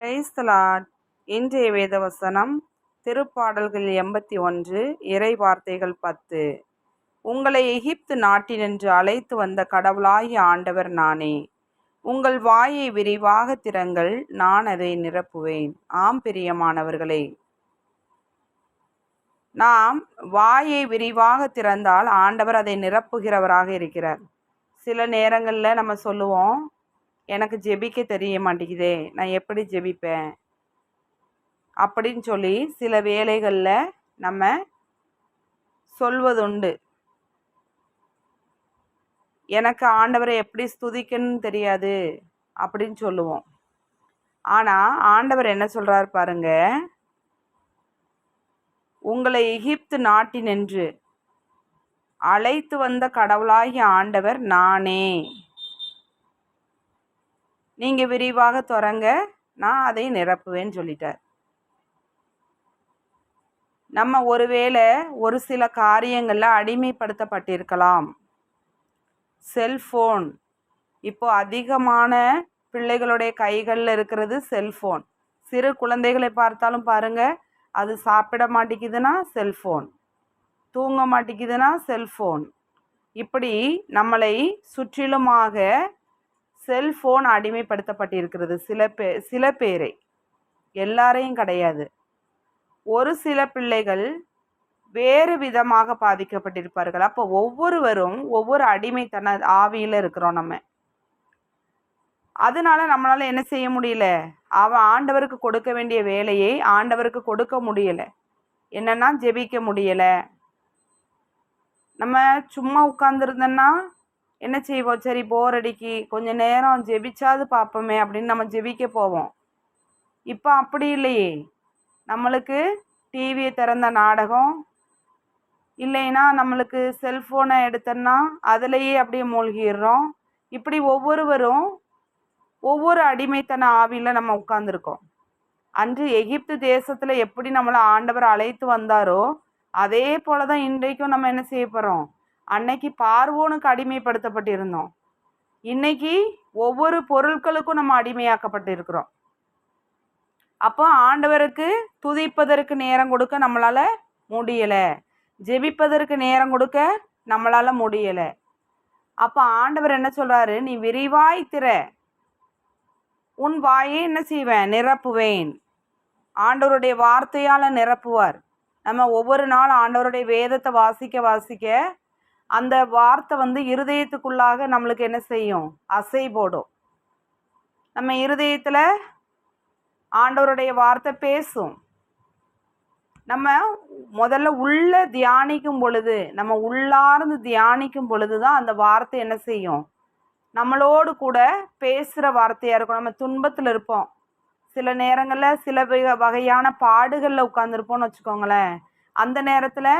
கிரைஸ்தலாட் இன்றைய வேத வசனம் திருப்பாடல்கள் எண்பத்தி ஒன்று இறை வார்த்தைகள் பத்து. உங்களை எகிப்து நாட்டினின்று அழைத்து வந்த கடவுளாகிய ஆண்டவர் நானே. உங்கள் வாயை விரிவாக திறங்கள் நான் அதை நிரப்புவேன். ஆம் பிரியமானவர்களே. நாம் வாயை விரிவாக திறந்தால் ஆண்டவர் அதை நிரப்புகிறவராக இருக்கிறார். சில நேரங்களில் நம்ம சொல்லுவோம் எனக்கு ஜெபிக்க தெரிய மாட்டேங்குதே. நான் எப்படி ஜெபிப்பேன்? அப்படின்னு சொல்லி சில வேலைகளில் நம்ம சொல்வதுண்டு. எனக்கு ஆண்டவரை எப்படி ஸ்துதிக்கணும்னு தெரியாது அப்படின்னு சொல்லுவோம். ஆனால் ஆண்டவர் என்ன சொல்கிறார் பாருங்க? உங்களை எகிப்து நாட்டினின்று அழைத்து வந்த கடவுளாகிய ஆண்டவர் நானே. நீங்கள் விரிவாக தொடங்க. நான் அதை நிரப்புவேன்னு சொல்லிட்டார். நம்ம ஒருவேளை ஒரு சில காரியங்களில் அடிமைப்படுத்தப்பட்டிருக்கலாம். செல்ஃபோன். இப்போ அதிகமான பிள்ளைகளுடைய கைகளில் இருக்கிறது செல்ஃபோன். சிறு குழந்தைகளை பார்த்தாலும் பாருங்க அது சாப்பிட மாட்டேங்குதுன்னா செல்ஃபோன். தூங்க மாட்டேங்குதுன்னா செல்ஃபோன். இப்படி நம்மளை சுற்றிலுமாக செல்ஃபோன் அடிமைப்படுத்தப்பட்டிருக்கிறது. சில பே சில பேரை. எல்லாரையும் கிடையாது. ஒரு சில பிள்ளைகள் வேறு விதமாக பாதிக்கப்பட்டிருப்பார்கள். அப்போ ஒவ்வொருவரும் ஒவ்வொரு அடிமைத்தன ஆவியில் இருக்கிறோம் நம்ம. அதனால நம்மளால என்ன செய்ய முடியல? அவன் ஆண்டவருக்கு கொடுக்க வேண்டிய வேலையை ஆண்டவருக்கு கொடுக்க முடியல. என்னன்னா ஜெபிக்க முடியல. நம்ம சும்மா உட்காந்துருந்தோன்னா என்ன செய்வோம்? சரி போர் அடிக்கி கொஞ்சம் நேரம் ஜெபிச்சாது பார்ப்போமே அப்படின்னு நம்ம ஜெபிக்க போவோம். இப்போ அப்படி இல்லையே. நம்மளுக்கு டிவியை திறந்த நாடகம் இல்லைன்னா நம்மளுக்கு செல்ஃபோனை எடுத்தோன்னா அதுலேயே அப்படியே மூழ்கிடுறோம். இப்படி ஒவ்வொருவரும் ஒவ்வொரு அடிமைத்தன ஆவியில் நம்ம உட்காந்துருக்கோம் அன்று எகிப்து தேசத்தில் எப்படி நம்மளை ஆண்டவர் அழைத்து வந்தாரோ அதே போல தான் இன்றைக்கும் நம்ம என்ன செய்ய போகிறோம் அன்னைக்கு பார்வோனுக்கு அடிமைப்படுத்தப்பட்டு இருந்தோம் இன்னைக்கு ஒவ்வொரு பொருட்களுக்கும் நம்ம அடிமையாக்கப்பட்டு இருக்கிறோம் அப்போ ஆண்டவருக்கு துதிப்பதற்கு நேரம் கொடுக்க நம்மளால் முடியலை. ஜெபிப்பதற்கு நேரம் கொடுக்க நம்மளால் முடியலை. அப்போ ஆண்டவர் என்ன சொல்கிறாரு நீ விரிவாய் திற. உன் வாயை என்ன செய்வேன்? நிரப்புவேன். ஆண்டவருடைய வார்த்தையால் நிரப்புவார். நம்ம ஒவ்வொரு நாள் ஆண்டவருடைய வேதத்தை வாசிக்க வாசிக்க அந்த வார்த்தை வந்து இருதயத்துக்குள்ளாக நம்மளுக்கு என்ன செய்யும்? அசை போடும் நம்ம இருதயத்தில் ஆண்டவருடைய வார்த்தை பேசும். நம்ம முதல்ல உள்ள தியானிக்கும் பொழுது நம்ம உள்ளார்ந்து தியானிக்கும் பொழுது தான் அந்த வார்த்தை என்ன செய்யும்? நம்மளோடு கூட பேசுகிற வார்த்தையாக இருக்கும். நம்ம துன்பத்தில் இருப்போம். சில நேரங்களில் சில வகையான பாடுகளில் உட்காந்துருப்போம்னு வச்சுக்கோங்களேன். அந்த நேரத்தில்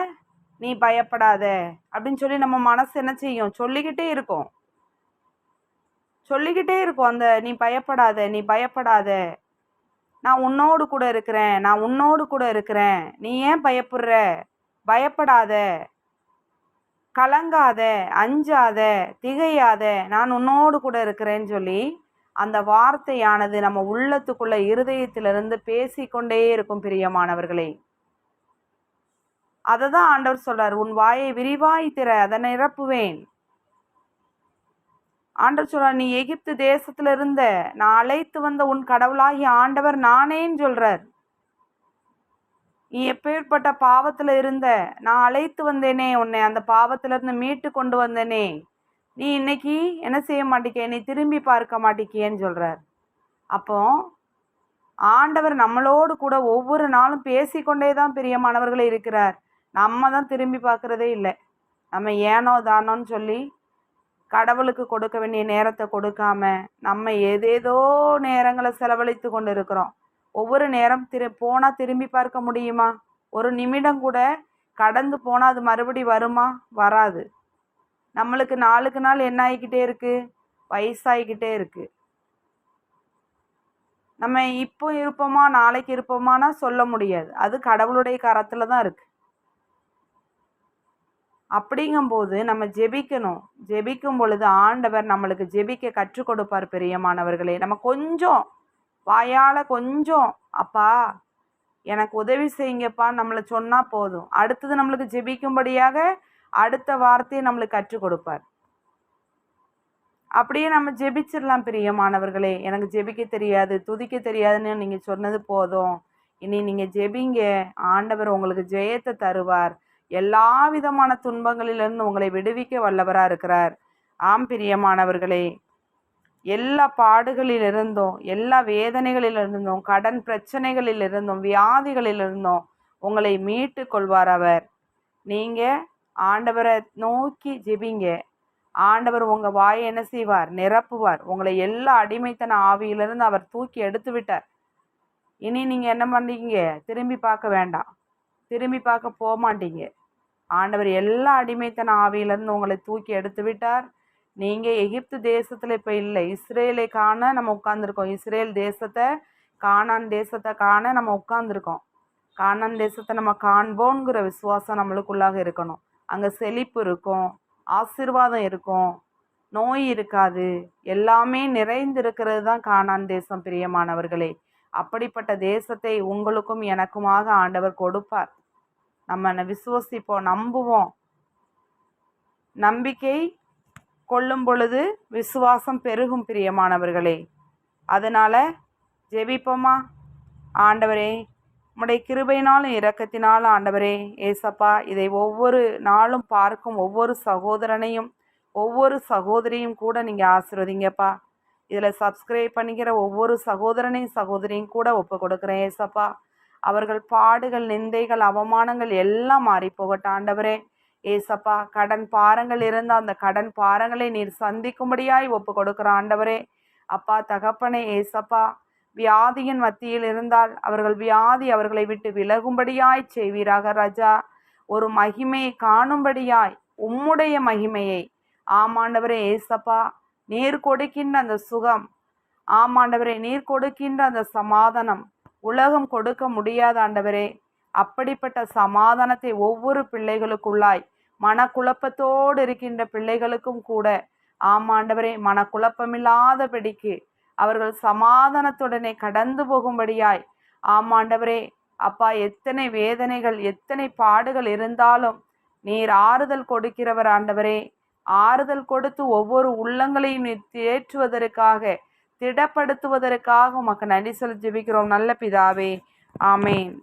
நீ பயப்படாத. அப்படின்னு சொல்லி நம்ம மனசு என்ன செய்யும்? சொல்லிக்கிட்டே இருக்கும். சொல்லிக்கிட்டே இருக்கும். அந்த நீ பயப்படாத நீ பயப்படாத. நான் உன்னோடு கூட இருக்கிறேன். நான் உன்னோடு கூட இருக்கிறேன். நீ ஏன் பயப்படுற? பயப்படாத. கலங்காத அஞ்சாத திகையாத. நான் உன்னோடு கூட இருக்கிறேன்னு சொல்லி அந்த வார்த்தையானது நம்ம உள்ளத்துக்குள்ள இருதயத்திலிருந்து பேசிக்கொண்டே இருக்கும் பிரியமானவர்களே. அதை தான் ஆண்டவர் சொல்றார் உன் வாயை விரிவாய் திற அதை நிரப்புவேன். ஆண்டவர் சொல்றார் நீ எகிப்து தேசத்துல இருந்த நான் அழைத்து வந்த உன் கடவுளாகி ஆண்டவர் நானேன்னு சொல்றார். நீ எப்பேற்பட்ட பாவத்துல இருந்த நான் அழைத்து வந்தேனே உன்னை அந்த பாவத்துல இருந்து மீட்டு கொண்டு வந்தேனே. நீ இன்னைக்கு என்ன செய்ய மாட்டேக்கிய? நீ திரும்பி பார்க்க மாட்டேக்கியேன்னு சொல்றார். அப்போ ஆண்டவர் நம்மளோடு கூட ஒவ்வொரு நாளும் பேசிக்கொண்டே தான் பிரியமானவர்களே இருக்கிறார். நம்ம தான் திரும்பி பார்க்குறதே இல்லை. நம்ம ஏனோ தானோன்னு சொல்லி கடவுளுக்கு கொடுக்க வேண்டிய நேரத்தை கொடுக்காம நம்ம ஏதேதோ நேரங்களை செலவழித்து கொண்டு இருக்கிறோம் ஒவ்வொரு நேரம் திரு போனால் திரும்பி பார்க்க முடியுமா? ஒரு நிமிடம் கூட கடந்து போனால் அது மறுபடி வருமா? வராது. நம்மளுக்கு நாளுக்கு நாள் என்ன ஆகிக்கிட்டே இருக்குது வயசாகிக்கிட்டே இருக்குது நம்ம இப்போ இருப்போமா? நாளைக்கு இருப்போமானா சொல்ல முடியாது. அது கடவுளுடைய கரத்தில் தான் இருக்குது அப்படிங்கும்போது நம்ம ஜெபிக்கணும். ஜெபிக்கும் பொழுது ஆண்டவர் நம்மளுக்கு ஜெபிக்க கற்றுக் கொடுப்பார் பிரியமானவர்களே. நம்ம கொஞ்சம் வாயால் கொஞ்சம் அப்பா எனக்கு உதவி செய்யுங்கப்பா நம்மளை சொன்னால் போதும். அடுத்தது நம்மளுக்கு ஜெபிக்கும்படியாக அடுத்த வார்த்தையை நம்மளுக்கு கற்றுக் கொடுப்பார். அப்படியே நம்ம ஜெபிச்சிடலாம் பிரியமானவர்களே. எனக்கு ஜெபிக்க தெரியாது துதிக்க தெரியாதுன்னு நீங்கள் சொன்னது போதும். இனி நீங்கள் ஜெபிங்க. ஆண்டவர் உங்களுக்கு ஜெயத்தை தருவார். எல்லா விதமான துன்பங்களிலிருந்து உங்களை விடுவிக்க வல்லவராக இருக்கிறார். ஆம் பிரியமானவர்களே. எல்லா பாடுகளிலிருந்தும் எல்லா வேதனைகளிலிருந்தும் கடன் பிரச்சனைகளிலிருந்தும் வியாதிகளிலிருந்தும் உங்களை மீட்டு கொள்வார் அவர். நீங்கள் ஆண்டவரை நோக்கி ஜெபிங்க. ஆண்டவர் உங்கள் வாயை என்ன செய்வார்? நிரப்புவார். உங்களை எல்லா அடிமைத்தன ஆவியிலிருந்து அவர் தூக்கி எடுத்து விட்டார். இனி நீங்கள் என்ன பண்ணுறீங்க திரும்பி பார்க்க வேண்டாம். திரும்பி பார்க்க போக மாட்டீங்க ஆண்டவர் எல்லா அடிமைத்தன ஆவியிலிருந்து உங்களை தூக்கி எடுத்து விட்டார். நீங்கள் எகிப்து தேசத்தில் இப்போ இல்லை. இஸ்ரேலை காண நம்ம உட்காந்துருக்கோம் இஸ்ரேல் தேசத்தை காணான் தேசத்தை காண நம்ம உட்காந்துருக்கோம் காணான் தேசத்தை நம்ம காண்போங்கிற விசுவாசம் நம்மளுக்குள்ளாக இருக்கணும். அங்கே செழிப்பு இருக்கும் ஆசிர்வாதம் இருக்கும் நோய் இருக்காது. எல்லாமே நிறைந்திருக்கிறது தான் காணான் தேசம் பிரியமானவர்களே. அப்படிப்பட்ட தேசத்தை உங்களுக்கும் எனக்குமாக ஆண்டவர் கொடுப்பார். நம்ம விசுவசிப்போம் நம்புவோம். நம்பிக்கை கொள்ளும் பொழுது விசுவாசம் பெருகும் பிரியமானவர்களே. அதனால் ஜெபிப்போமா? ஆண்டவரே உம்முடைய கிருபையினாலும் இரக்கத்தினாலும் ஆண்டவரே ஏசப்பா இதை ஒவ்வொரு நாளும் பார்க்கும் ஒவ்வொரு சகோதரனையும் ஒவ்வொரு சகோதரியும் கூட நீங்கள் ஆசிர்வதிங்கப்பா. இதில் சப்ஸ்கிரைப் பண்ணிக்கிற ஒவ்வொரு சகோதரனையும் சகோதரியும் கூட ஒப்பு கொடுக்குறேன் ஏசப்பா. அவர்கள் பாடுகள் நிந்தைகள் அவமானங்கள் எல்லாம் மாறி போகட்டும். ஆண்டவரே ஏசப்பா கடன் பாரங்கள் இருந்த அந்த கடன் பாரங்களை நீர் சந்திக்கும்படியாய் ஒப்பு கொடுக்குற ஆண்டவரே அப்பா தகப்பனே ஏசப்பா வியாதியின் மத்தியில் இருந்தால் அவர்கள் வியாதி அவர்களை விட்டு விலகும்படியாய் செய்வீராக ராஜா. ஒரு மகிமையை காணும்படியாய் உம்முடைய மகிமையை. ஆமாண்டவரே ஏசப்பா நீர் கொடுக்கின்ற அந்த சுகம். ஆமாண்டவரே நீர் கொடுக்கின்ற அந்த சமாதானம். உலகம் கொடுக்க முடியாத ஆண்டவரே. அப்படிப்பட்ட சமாதானத்தை ஒவ்வொரு பிள்ளைகளுக்குள்ளாய் மனக்குழப்பத்தோடு இருக்கின்ற பிள்ளைகளுக்கும் கூட. ஆமாண்டவரே மனக்குழப்பமில்லாதபடிக்கு அவர்கள் சமாதானத்துடனே கடந்து போகும்படியாய். ஆமாண்டவரே அப்பா எத்தனை வேதனைகள் எத்தனை பாடுகள் இருந்தாலும் நீர் ஆறுதல் கொடுக்கிறவர் ஆண்டவரே. ஆறுதல் கொடுத்து ஒவ்வொரு உள்ளங்களையும் தேற்றுவதற்காக திடப்படுத்துவதற்காக உமக்கு நன்றி சொல்லி ஜெபிக்கிறோம். நல்ல பிதாவே. ஆமேன்.